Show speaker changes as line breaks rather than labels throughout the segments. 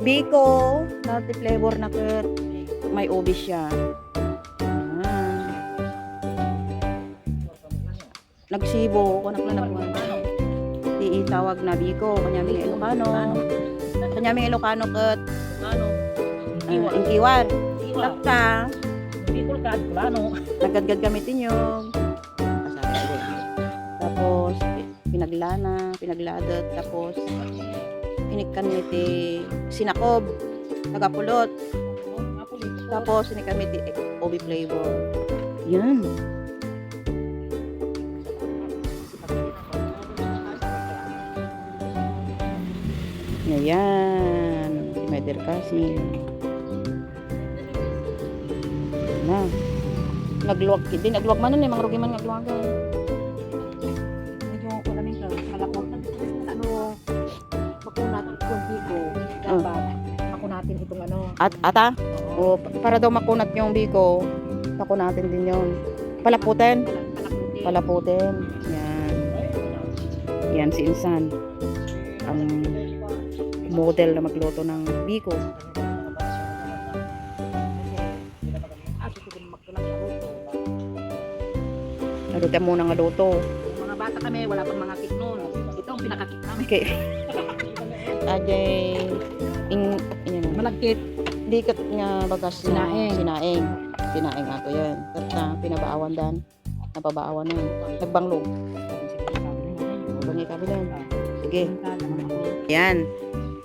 Biko, multi flavor na kat. May ubi siya. Ayan. Nagsibo, kung na nagkuhan. Di itawag na Biko, kanya may Ilocano. Kanya may Ilocano kat.
Ano?
Uh, ingkiwan.
Iwa.
Tapta.
Bicol ka, kulano.
Naggadgad kami tinyog. Tapos, pi- pinaglana, pinagladat. Tapos, inikan ni ti sinakob. Tagapulot. Tapos, inikan ni ti obi flavor. Yan. Ayan. Si Meder kasi. Na. Nagluwag din. Nagluwag man nun eh. Mga rugi man nagluwagan. At ata, o, pa- para daw makunat yung biko, pako natin din yun. Palaputin.
Palaputin.
Yan. Yan si Insan. Ang model na magluto ng biko. Naluto muna ng luto.
Mga bata kami, wala pang mga kit noon. Ito ang pinakakit namin.
Okay. Ajay, ing, na.
Malagkit.
Bagas na
Sinaing.
Sinaing. Sinaing yan. Kat na pinabaawan dan. Napabaawan na. Nagbanglog. Bangi kabilan. Sige. Yan.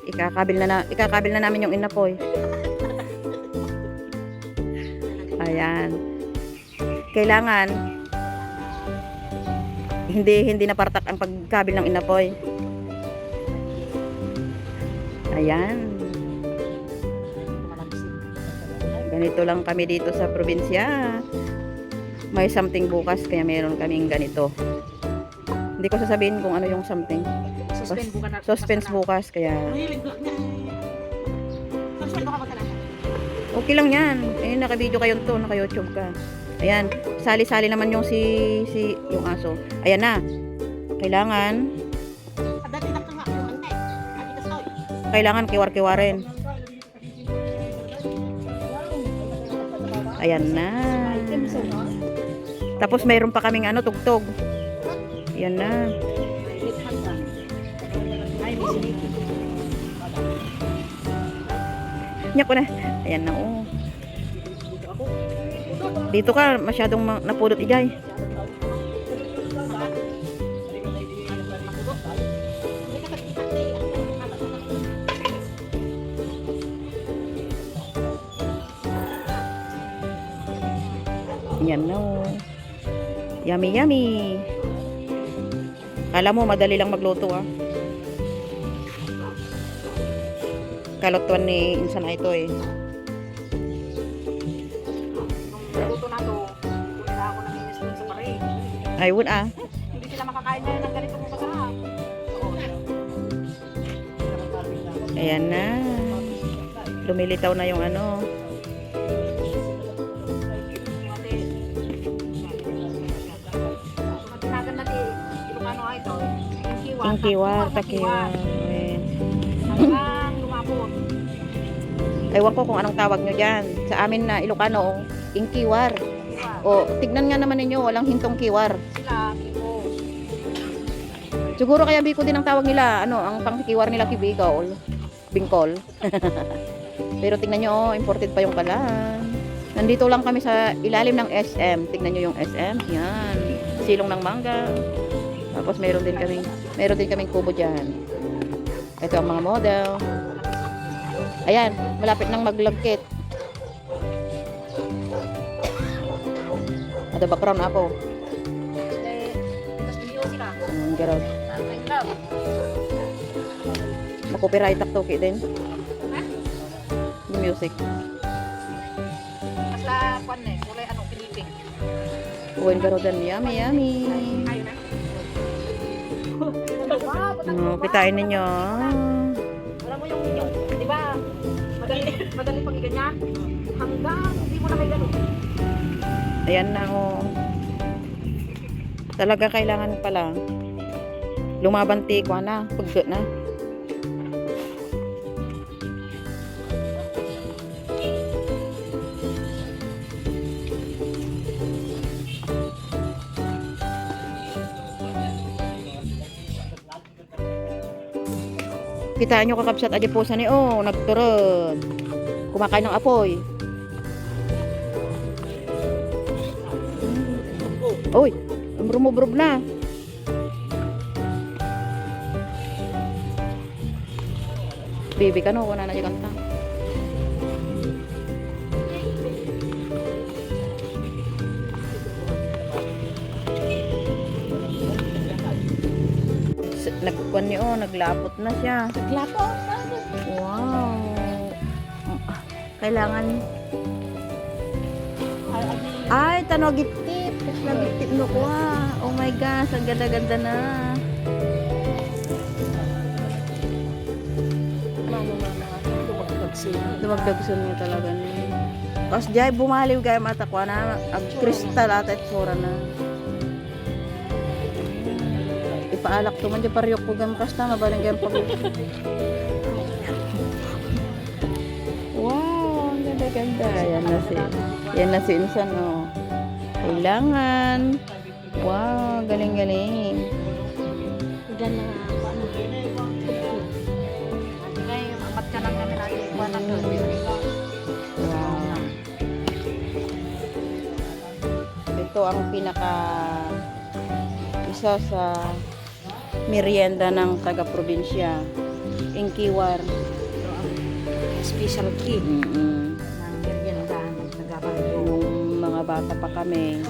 Ikakabil na, na ikakabil na namin yung inapoy. Ayan. Kailangan hindi hindi napartak ang pagkabil ng inapoy. Ayan. Ganito lang kami dito sa probinsya. May something bukas kaya meron kaming ganito. Hindi ko sasabihin kung ano yung something.
Suspend buka na.
Suspense bukas kaya? Okay lang yan. Eh, naka-video kayo to, naka-YouTube ka. Ayan, sali-sali naman yung si, si, yung aso. Ayan na. Kailangan, kailangan kiwar-kiwarin. Ayan na. Tapos mayroon pa kaming ano, tugtog. Ayan na. Nya ko na. Ayan na, oh. Dito ka, masyadong ma- napulot ijay. Yummy, yummy. Kala mo, madali lang magluto, ah. Kalutuan ni Insan na ito, eh.
Luto na to. Wala ako ng minis dun sa pare.
Ay, would, ah.
Hindi sila makakain na ng ganito kung masarap.
Ayan na. Lumilitaw na yung ano.
Ingkiwan.
Ingkiwar, takiwar.
Hanggang lumapot.
Ewan ko kung anong tawag nyo dyan. Sa amin na Ilocano, ingkiwar. O, tignan nga naman ninyo, walang hintong kiwar.
Sila.
Siguro kaya biko din ang tawag nila. Ano, ang pangkiwar nila kibikaw. Bingkol. Pero tignan nyo, oh, imported pa yung kalan. Nandito lang kami sa ilalim ng SM. Tignan nyo yung SM. Yan. Silong ng mangga. Tapos meron din kami, meron din kaming kubo dyan. Ito ang mga model. Ayan, malapit nang maglagkit. Ada background ako.
Eh.
Mm, garod.
Tatay club.
Makopyright ak toki din. Yung music.
Mas la, kwan eh. Kulay ano, Piliping.
Uwin garodan. Yummy, yummy.
Patang
Oh, pitain ninyo.
Alam mo yung, yung di ba, madali, madali pag ganyan. Hanggang hindi mo na may ganun.
Ayan na oh. Talaga kailangan pala. Lumabanti ko na. Pagka na. Kitaan nyo kakapsat aja po sa ni oh, nagturod. Kumakain ng apoy. Uy, rumubrob na. Baby ka no, wala na yung kanta. Nagkuhan niyo, oh, naglapot na siya.
Lapo.
Wow. Kailangan ay, tano gitip. Nagitip mo ko ah. Oh my gosh, ang ganda-ganda na. Dumagdagsun mo talaga ni. Tapos jay bumaliw gaya mata ko na ag kristal at sura na. Ipaalak to man di pariyok ko gam kasta mabaling gayam pag Wow, ang ganda-ganda. Yan na si, yan na si Insan, oh. Kailangan. Wow, galing-galing.
Diyan na apat ka lang kami natin. Kuha na ka.
Wow. Ito ang pinaka isa sa merienda ng taga-probinsya. Inkiwar.
Special key.
Mm-mm.
Ng merienda.
Nung mga bata pa kami.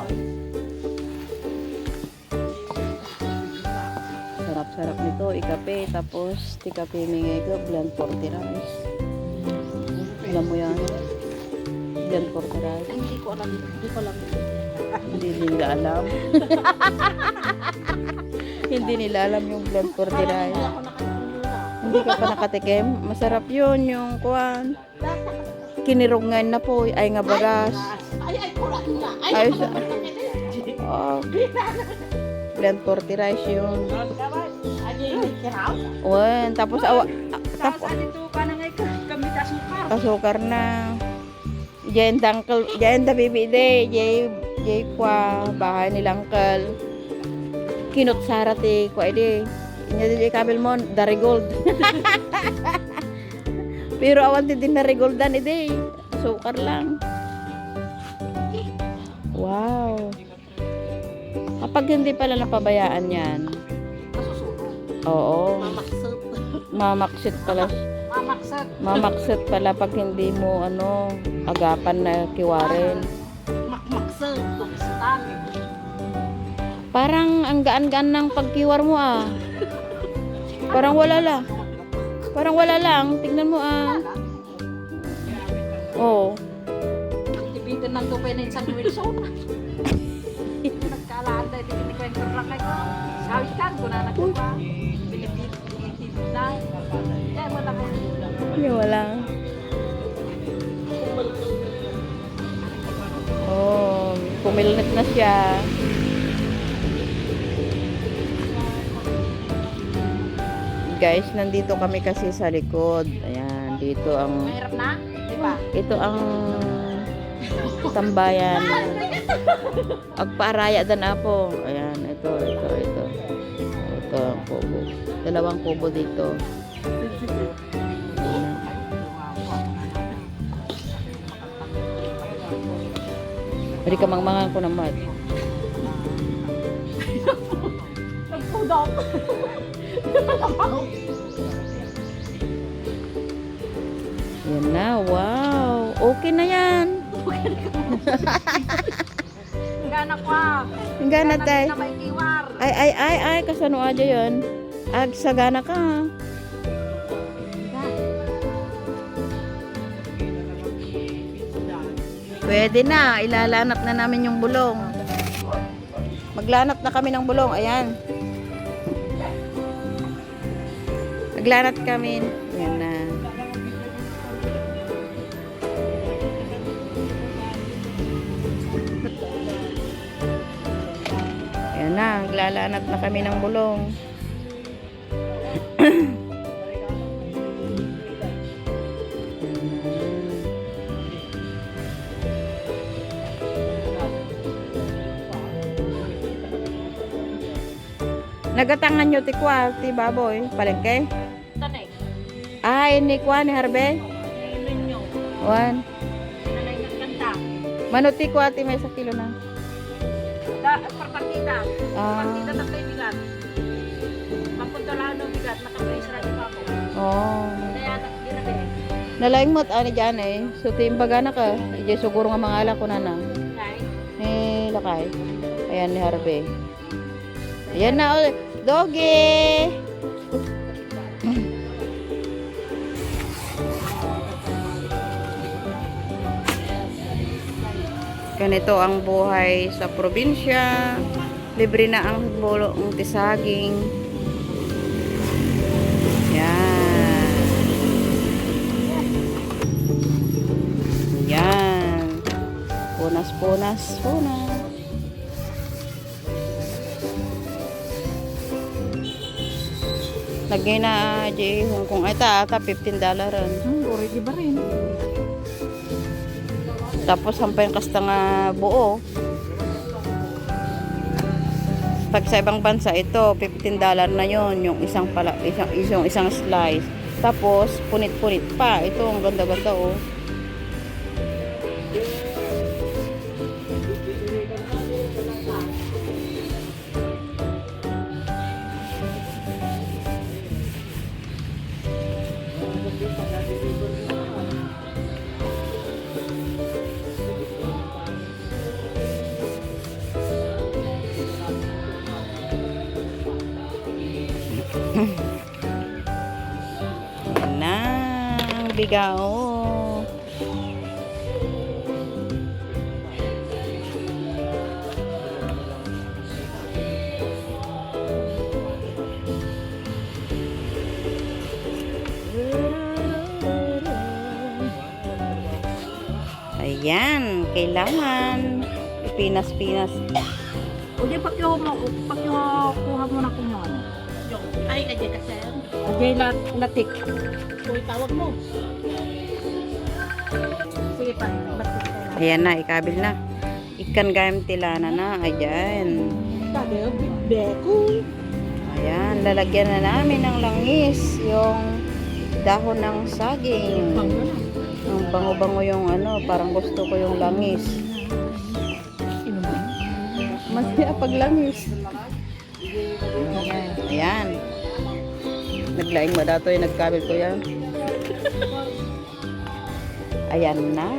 Sarap-sarap nito, ikape, tapos tikape mingego, blend 40 rice. Alam mo yan? Blend 40 rice.
Ay, hindi ko alam. Hindi ko alam.
Hindi nila alam. Hindi nila alam yung blend 40
Hindi
ka pa nakatikim. Masarap yun, yung kuwan. Kinirungan na po, ay nga bagas.
Ay, ay, kulaan nga. Ay, nakakita.
Oh, 40 rice yun. Wen, tapos awa, tapos
na
asukar na. Diyan tangkal, diyan da bibi de, jay jay kwa bahay nila uncle. Kinot sarati kwa ide. Inya di kabel mon dari gold. Pero awan din na regoldan ide. Asukar lang. Wow. Kapag hindi pala napabayaan yan. Oo.
Mamaksat.
Mamaksit pala
Mamaksat.
Mamakset pala pag hindi mo ano agapan na kiwarin. Parang ang gaan-gaan ng pagkiwar mo ah. Parang wala lang. Parang wala lang. Tingnan mo ah. Oh.
Tibitin ng tupay na San Wilson. Nagkalaan ko yung lang kayo. Sabi ka, kung na nagkuha. Pinipit, pinipit na. Eh, wala kayo.
Hindi wala. Oh, pumilnit na siya. Guys, nandito kami kasi sa likod. Ayan, dito ang
Mahirap na? Di ba?
ito ang tambayan. Agpaaraya dan apo. Ayan, ito, ito, ito. Ito ang kubo. Dalawang kubo dito. Bari ka mangmangan ko ng mad.
Nagpudok.
Yan na, wow. Okay na yan.
Gana ko ah.
Hanggang na tay. Ay, ay, ay, ay, kasano aja yun? Ag, sagana ka. Pwede na, ilalanat na namin yung bulong. Maglanat na kami ng bulong, ayan. Maglanat kami. Ayan na. Ayan na, maglalanat na kami ng bulong. Nagatangan nyo ti kwa, ti baboy, palengke.
Tanay.
bahay ni Kwan, ni Harbe?
Ngayon nyo.
One.
Nanay ng ganda.
Manuti ko ate may sa kilo na.
Da, partida.
Ah.
Partida na tayo bigat. Mapunta lang ng bigat. Nakapraise rin pa ako.
Oh.
Kaya di na din.
Nalaing mat ani dyan eh. So timbaga na ka. Ije siguro nga mga ala ko na na.
Nay.
Ni Lakay. Ayan ni Harbe. Ayan na ulit. Doggy! Ganito ang buhay sa probinsya. Libre na ang bulong tisaging. Yan. Yan. Punas, punas, punas. Lagay na di Hong Kong. Ito ata 15 dollar.
Hmm, already ba rin?
Tapos sampay kasta nga buo. Pag sa ibang bansa ito 15 dollar na yon yung isang pala isang isang isang slice. Tapos punit-punit pa. Ito ang ganda-ganda oh. Ang bigao. Ayan, kailangan pinas-pinas.
O di pakyo mo, pakyo kuha mo na kung ano. Ay, kaya kasi. Ajay lat, latik. Uy, tawag mo. Sige pa.
Ayan na, ikabil na. Ikan gayam tilana na. Ayan.
Beko.
Ayan, lalagyan na namin ng langis yung dahon ng saging. Ang bango-bango yung ano, parang gusto ko yung langis. Masaya pag langis. Ayan. Naglaing mo dato yung nagkabil ko yan. Ayan na.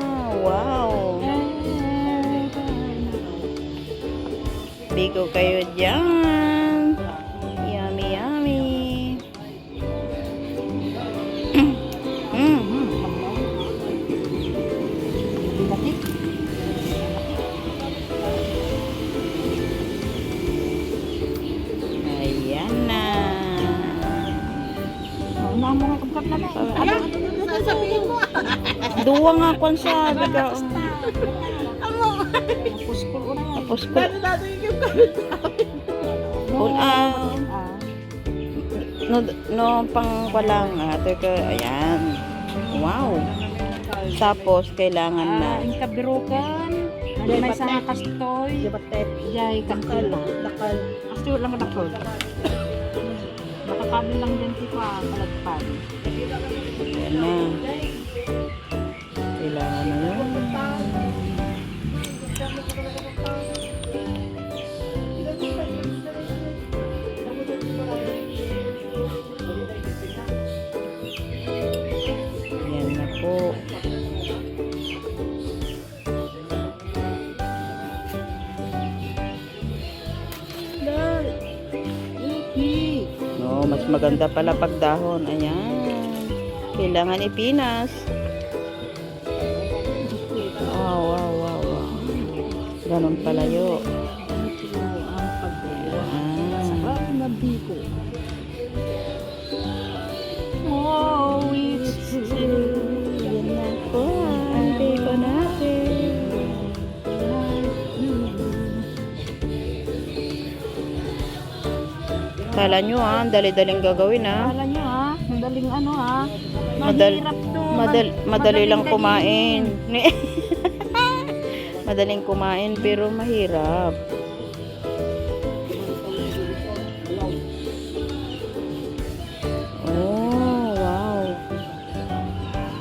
Wow. Bigo kayo dyan. Yummy, yummy. mm.
Latik.
Ayan na.
Una mo nga kapkat na na. Sasabihin mo.
Duwa nga kwan siya. Daga.
Ano? Puskul una yan.
Tapos ko.
natin yung kapit
Un, ah,
Ah.
no, no, pang walang. Ah, teka, ayan. Wow. Tapos, kailangan na.
Ah, ang kabirukan. Ano may sa kastoy. Yabatet. Yay, kakal. Dakal. Kastoy lang dakal. Nakakabil lang din si pa palagpan.
Ayan na. Kailangan na yun. Ayan na po. No, mas maganda pala pag dahon. Ayan. Kailangan ipinas. Wow, wow, wow, wow. Ganon pala yun.
Ang pagdala.
Ah.
Sarap na biko. Oh, it's.
Yan na po. Ang biko natin. Kala nyo ah, ang dali-daling gagawin ah.
Kala nyo ha, madaling ano ha.
Madal-
to.
Madal,
Mad-
madali lang kumain. madaling kumain pero mahirap. Oh, wow.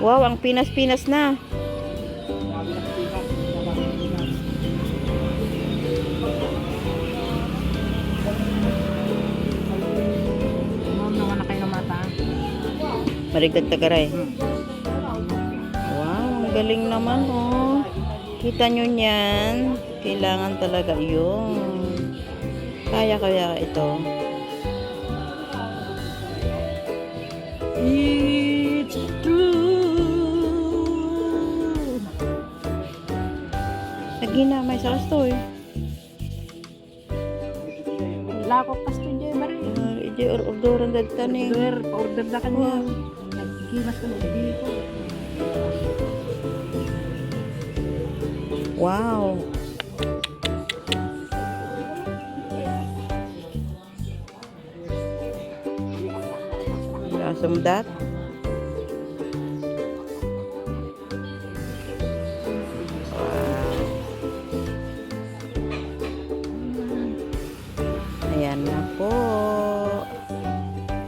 Wow, ang pinas-pinas na. Marigad tagaray. Wow, ang galing naman oh. Kita nyo niyan. Kailangan talaga yun. Kaya kaya ito.
It's true.
Nagina, may sauce to eh.
Lakok pa ito dyan, Mari.
Ije orderan dagtan eh.
Order, pa-order na kanya. Nagkikimas ka ng dito.
Wow. Lasam dat. Ayan na po.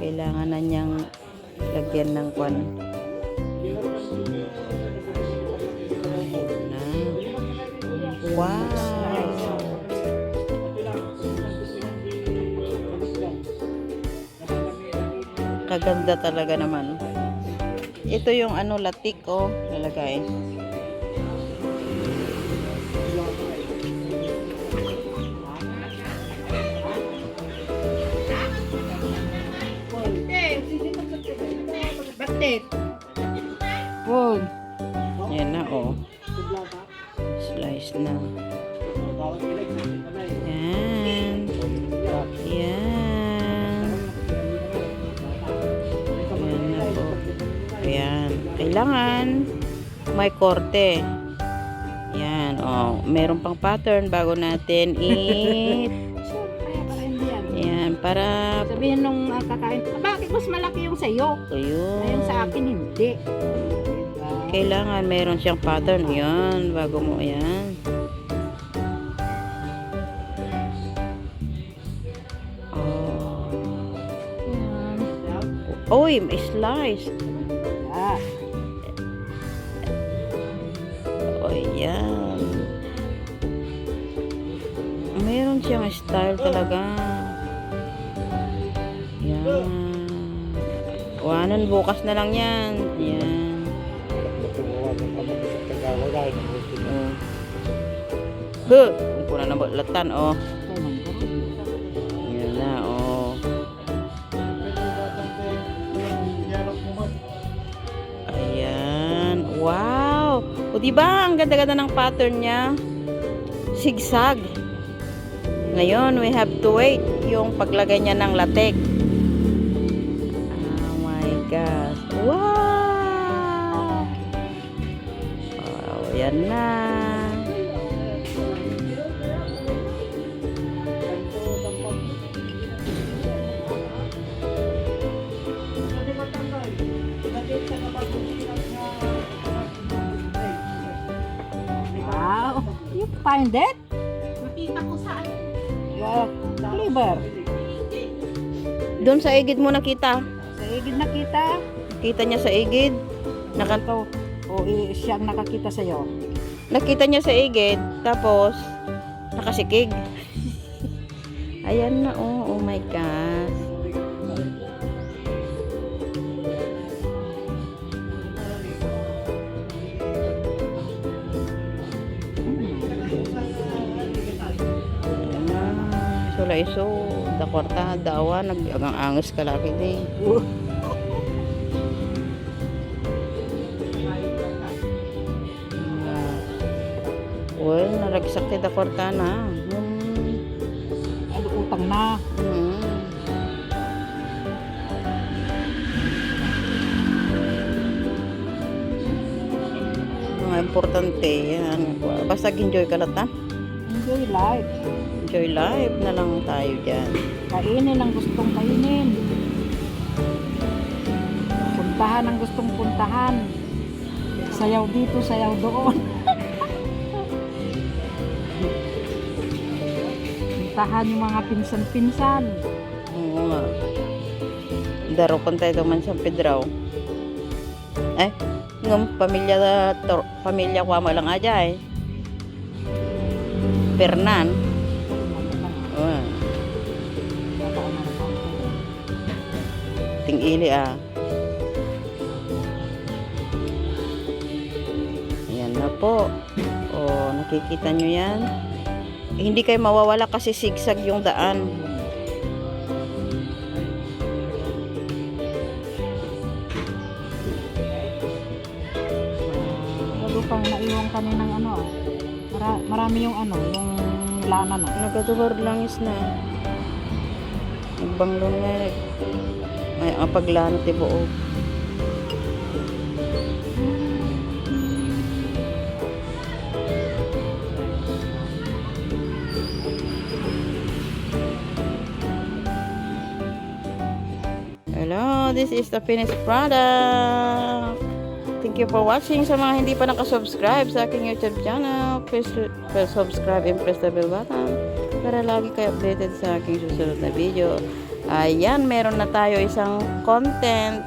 Kailangan na niyang lagyan ng kwan. Na. Wow! Kaganda talaga naman. Ito yung ano latik oh, lalagay.
Bakit? Uy.
Yan na oh. Slice na. Yan. Yan. Yan na po. Ayan. Kailangan may korte. Yan. Oh, meron pang pattern bago natin i
Para Sabihin nung ah, kakain, "Ah, bakit mas malaki yung sa'yo?
ayun.
Ayun sa akin, hindi. Diba?
Kailangan meron siyang pattern. Yan. Bago mo yan. Oh. Oy, may slice.
Ah,
O, yan. Meron siyang style talaga. Yan. Wanan, bukas na lang yan. Yan. Oh. Huh, kung na latan, oh. Yan na, oh. Ayan. Wow! O, di ba ang ganda-ganda ng pattern niya? Sigsag. Ngayon, we have to wait yung paglagay niya ng latek. Wow, yan na.
Wow. You find it?
Nakita ko saan.
Yeah. Clever.
Doon sa igid mo nakita.
Sa igid nakita.
Kita niya sa igid. Naka,
Ikaw, o siyang nakakita sa'yo.
nakita niya sa igid. Tapos, nakasikig. Ayan na, oh. Oh my gosh. Ayan na. Sula iso. Da kwarta, dawa. Nag-agang angos ka laki din. Well, naragsak ti da kwarta na. Hmm.
Ano utang na.
Hmm. Mga importante yan. Basta enjoy ka lang ta.
Enjoy life.
Enjoy life na lang tayo dyan.
Kainin ang gustong kainin. Puntahan ang gustong puntahan. Sayaw dito, sayaw doon. Puntahan yung mga pinsan-pinsan.
Oo nga. Daro kon tayo man sa Pedraw. Eh, ng pamilya tor, pamilya mo lang aja eh. Pernan. Oh, ting ili ah. Ayan na po. Oh, nakikita nyo yan. Hindi kayo mawawala kasi sigsag yung daan.
Pang naiwan kaninang ano ah. Mara, marami yung ano, yung lana na.
Nagaduwar lang is na. Nagbanglon na. Ay, ang paglanot ti this is the finished product. Thank you for watching. Sa mga hindi pa nakasubscribe sa aking YouTube channel, please, please subscribe and press the bell button para lagi kayo updated sa aking susunod na video. Ayan, meron na tayo isang content